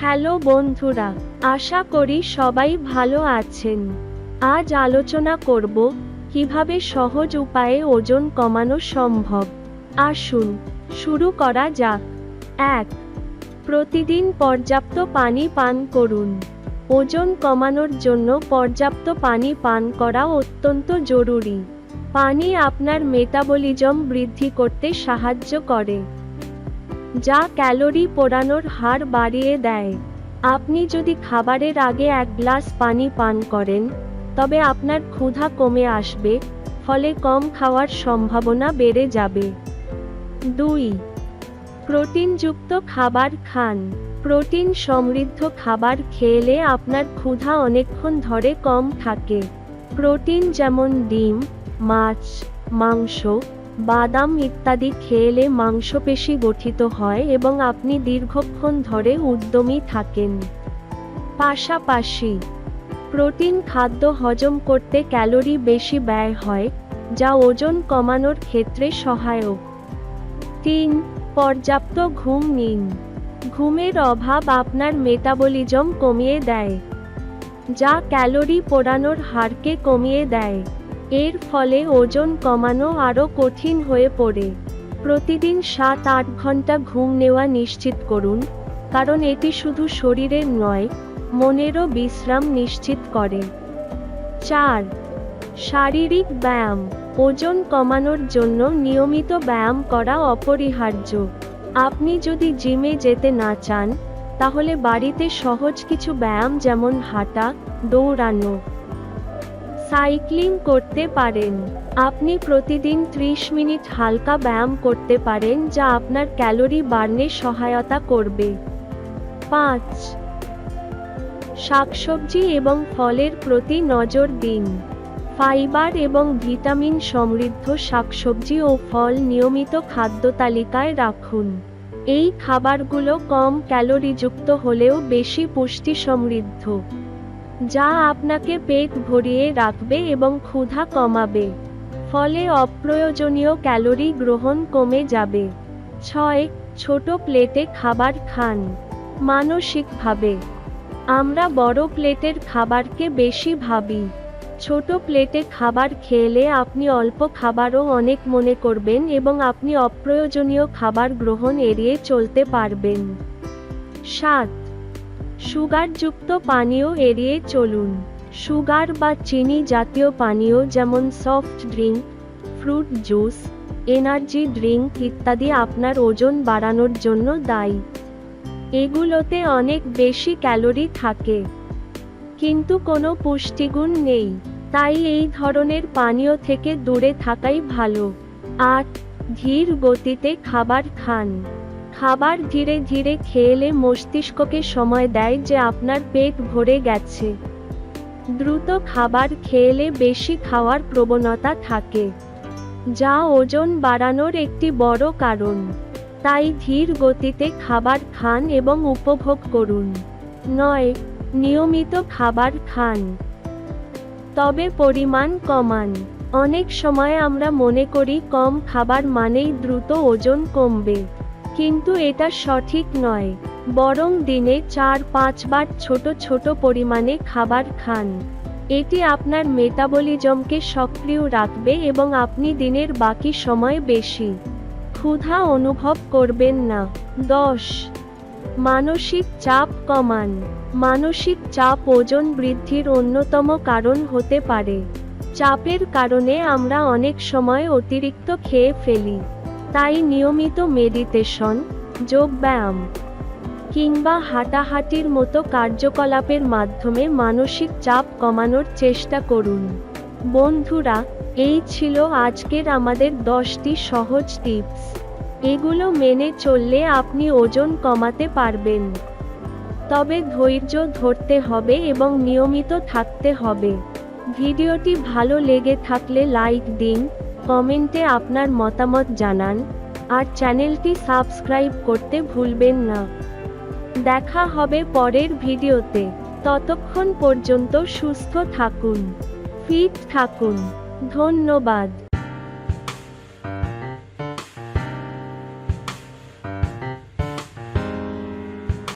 Hello বন্ধুরা, আশা করি সবাই ভালো আছেন। আজ আলোচনা করব, কীভাবে সহজ উপায়ে ওজন কমানো সম্ভব। আসুন, শুরু করা যাক। এক, প্রতিদিন পর্যাপ্ত পানি পান করুন। ওজন কমানোর জন্য পর্যাপ্ত পানি পান করা অত্যন্ত জরুরি। পানি আপনার মেটাবলিজম বৃদ্ধি করতে সাহায্য করে। যা ক্যালোরি পোড়ানোর হার বাড়িয়ে দেয়। আপনি যদি খাবারের আগে এক গ্লাস পানি পান করেন, তবে আপনার ক্ষুধা কমে আসবে, ফলে কম খাওয়ার সম্ভাবনা বেড়ে যাবে। দুই, প্রোটিনযুক্ত খাবার খান। প্রোটিন সমৃদ্ধ খাবার খেলে আপনার ক্ষুধা অনেকক্ষণ ধরে কম থাকে। প্রোটিন যেমন ডিম, মাছ, মাংস বাদাম ইত্যাদি খেলে মাংসপেশি গঠিত হয় এবং আপনি দীর্ঘক্ষণ ধরে উদ্যমী থাকেন। পাশাপাশি, প্রোটিন খাদ্য হজম করতে ক্যালোরি বেশি ব্যয় হয়, যা ওজন কমানোর ক্ষেত্রে সহায়ক। তিন, পর্যাপ্ত ঘুম নিন। ঘুমের অভাব আপনার মেটাবলিজম কমিয়ে দেয়, যা ক্যালোরি পোড়ানোর হারকে কমিয়ে দেয়। এর ফলে ওজন কমানো আরও কঠিন হয়ে পড়ে। প্রতিদিন সাত আট ঘণ্টা ঘুম নেওয়া নিশ্চিত করুন, কারণ এটি শুধু শরীরের নয়, মনেরও বিশ্রাম নিশ্চিত করে। চার, শারীরিক ব্যায়াম। ওজন কমানোর জন্য নিয়মিত ব্যায়াম করা অপরিহার্য। আপনি যদি জিমে যেতে না চান, তাহলে বাড়িতে সহজ কিছু ব্যায়াম যেমন হাঁটা, দৌড়ানো সাইক্লিং করতে পারেন। আপনি প্রতিদিন 30 মিনিট হালকা ব্যায়াম করতে পারেন, যা আপনার ক্যালোরি বার্নে সহায়তা করবে। পাঁচ। শাকসবজি এবং ফলের প্রতি নজর দিন। ফাইবার এবং ভিটামিন সমৃদ্ধ শাকসবজি ও ফল নিয়মিত খাদ্য তালিকায় রাখুন। এই খাবারগুলো কম ক্যালোরিযুক্ত হলেও বেশি পুষ্টি সমৃদ্ধ যা আপনাকে পেট ভরিয়ে রাখবে এবং ক্ষুধা কমাবে। ফলে অপ্রয়োজনীয় ক্যালোরি গ্রহণ কমে যাবে। ছয়, ছোট প্লেটে খাবার খান। মানসিকভাবে। আমরা বড় প্লেটের খাবারকে বেশি ভাবি। ছোট প্লেটে খাবার খেলে আপনি অল্প খাবারও অনেক মনে করবেন এবং আপনি অপ্রয়োজনীয় খাবার গ্রহণ এড়িয়ে চলতে পারবেন। সাত সুগারযুক্ত পানীয় এড়িয়ে চলুন। সুগার বা চিনি জাতীয় পানীয় যেমন soft drink fruit juice energy drink ইত্যাদি আপনার ওজন বাড়ানোর জন্য দায়ী। এগুলোতে অনেক বেশি ক্যালোরি থাকে। কিন্তু কোনো পুষ্টিগুণ নেই, তাই এই ধরনের পানীয় থেকে দূরে থাকাই ভালো। আট, ধীর গতিতে খাবার খান। খাবার ধীরে ধীরে খেলে মস্তিষ্ককে সময় দেয় যে আপনার পেট ভরে গেছে। দ্রুত খাবার খেলে বেশি খাওয়ার প্রবণতা থাকে, যা ওজন বাড়ানোর একটি বড় কারণ। তাই ধীর গতিতে খাবার খান এবং উপভোগ করুন। নয়, নিয়মিত খাবার খান। তবে পরিমাণ কমান। অনেক সময় আমরা মনে করি কম খাবার মানেই দ্রুত ওজন কমবে। কিন্তু এটা সঠিক নয়। বরং দিনে চার পাঁচবার ছোট ছোট পরিমাণে খাবার খান। এটি আপনার মেটাবলিজমকে সক্রিয় রাখবে এবং আপনি দিনের বাকি সময় বেশি ক্ষুধা অনুভব করবেন না। দশ। মানসিক চাপ কমান। মানসিক চাপ ওজন বৃদ্ধির অন্যতম কারণ হতে পারে। চাপের কারণে আমরা অনেক সময় অতিরিক্ত খেয়ে ফেলি। তাই নিয়মিত মেডিটেশন যোগব্যায়াম কিংবা হাঁটাহাঁটির মতো কার্যকলাপের মাধ্যমে মানসিক চাপ কমানোর চেষ্টা করুন। বন্ধুরা, এই ছিল আজকের আমাদের দশটি সহজ টিপস। এগুলো মেনে চললে আপনি ওজন কমাতে পারবেন। তবে ধৈর্য ধরতে হবে এবং নিয়মিত থাকতে হবে। ভিডিওটি ভালো লেগে থাকলে লাইক দিন কমেন্টে আপনার মতামত জানান, আর চ্যানেলটি সাবস্ক্রাইব করতে ভুলবেন না। দেখা হবে পরের ভিডিওতে। ততক্ষণ পর্যন্ত সুস্থ থাকুন, ফিট থাকুন। ধন্যবাদ।